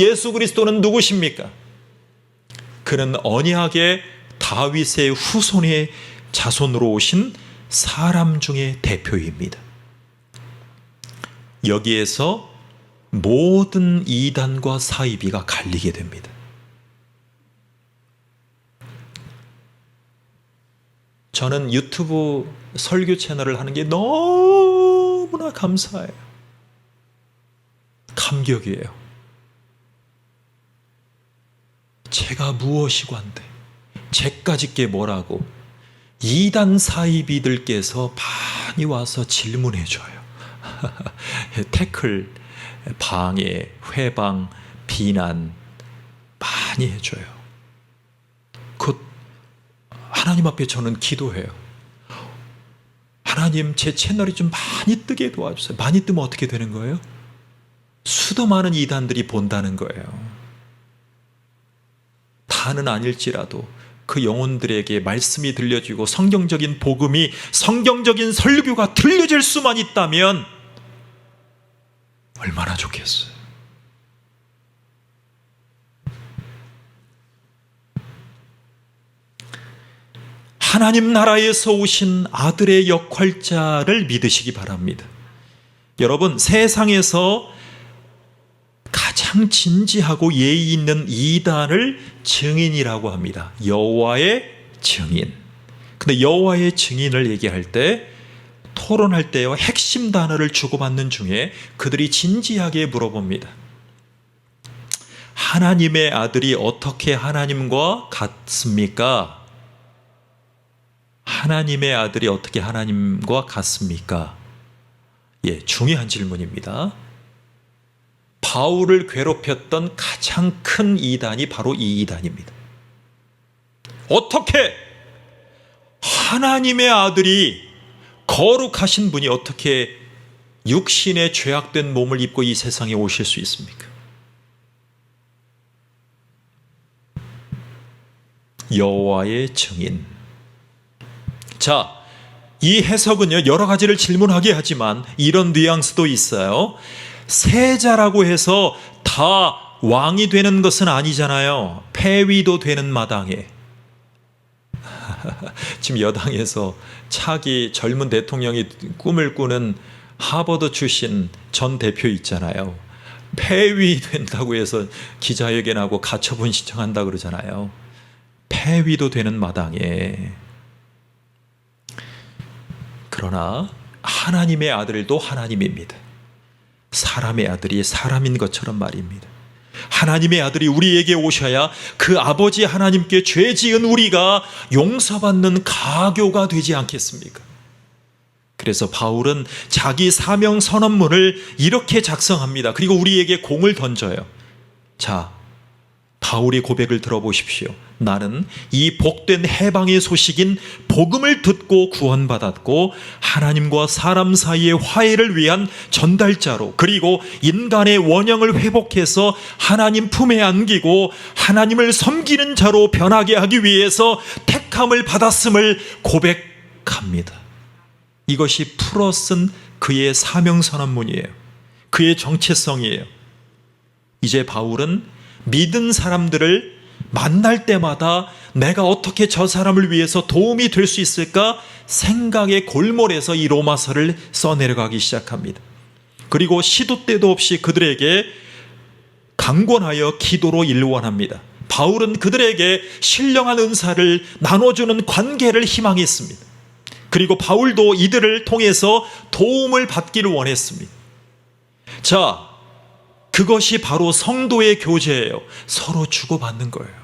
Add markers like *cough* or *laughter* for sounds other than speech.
예수 그리스도는 누구십니까? 그는 언약의 다윗의 후손의 자손으로 오신 사람 중의 대표입니다. 여기에서 모든 이단과 사이비가 갈리게 됩니다. 저는 유튜브 설교 채널을 하는 게 너무나 감사해요. 감격이에요. 제가 무엇이고 한데, 제까지 게 뭐라고, 이단 사이비들께서 많이 와서 질문해 줘요. *laughs* 태클, 방해, 회방, 비난 많이 해줘요. 그 하나님 앞에 저는 기도해요. 하나님 제 채널이 좀 많이 뜨게 도와주세요. 많이 뜨면 어떻게 되는 거예요? 수도 많은 이단들이 본다는 거예요. 다는 아닐지라도 그 영혼들에게 말씀이 들려지고 성경적인 복음이 성경적인 설교가 들려질 수만 있다면 얼마나 좋겠어요. 하나님 나라에서 오신 아들의 역할자를 믿으시기 바랍니다. 여러분, 세상에서 가장 진지하고 예의 있는 이단을 증인이라고 합니다. 여호와의 증인. 근데 여호와의 증인을 얘기할 때 토론할 때요 핵심 단어를 주고받는 중에 그들이 진지하게 물어봅니다. 하나님의 아들이 어떻게 하나님과 같습니까? 하나님의 아들이 어떻게 하나님과 같습니까? 예, 중요한 질문입니다. 바울을 괴롭혔던 가장 큰 이단이 바로 이 이단입니다. 어떻게 하나님의 아들이 거룩하신 분이 어떻게 육신의 죄악된 몸을 입고 이 세상에 오실 수 있습니까? 여호와의 증인. 자, 이 해석은요, 여러 가지를 질문하게 하지만 이런 뉘앙스도 있어요. 세자라고 해서 다 왕이 되는 것은 아니잖아요. 폐위도 되는 마당에. *laughs* 지금 여당에서 차기 젊은 대통령이 꿈을 꾸는 하버드 출신 전 대표 있잖아요. 폐위된다고 해서 기자회견하고 가처분 신청한다 그러잖아요. 폐위도 되는 마당에. 그러나 하나님의 아들도 하나님입니다. 사람의 아들이 사람인 것처럼 말입니다. 하나님의 아들이 우리에게 오셔야 그 아버지 하나님께 죄 지은 우리가 용서받는 가교가 되지 않겠습니까? 그래서 바울은 자기 사명 선언문을 이렇게 작성합니다. 그리고 우리에게 공을 던져요. 자, 바울의 고백을 들어보십시오. 나는 이 복된 해방의 소식인 복음을 듣고 구원받았고 하나님과 사람 사이의 화해를 위한 전달자로 그리고 인간의 원형을 회복해서 하나님 품에 안기고 하나님을 섬기는 자로 변하게 하기 위해서 택함을 받았음을 고백합니다. 이것이 풀어 쓴 그의 사명 선언문이에요. 그의 정체성이에요. 이제 바울은 믿은 사람들을 만날 때마다 내가 어떻게 저 사람을 위해서 도움이 될 수 있을까 생각의 골몰에서 이 로마서를 써내려가기 시작합니다. 그리고 시도 때도 없이 그들에게 강권하여 기도로 일원합니다. 바울은 그들에게 신령한 은사를 나눠주는 관계를 희망했습니다. 그리고 바울도 이들을 통해서 도움을 받기를 원했습니다. 자, 그것이 바로 성도의 교제예요. 서로 주고받는 거예요.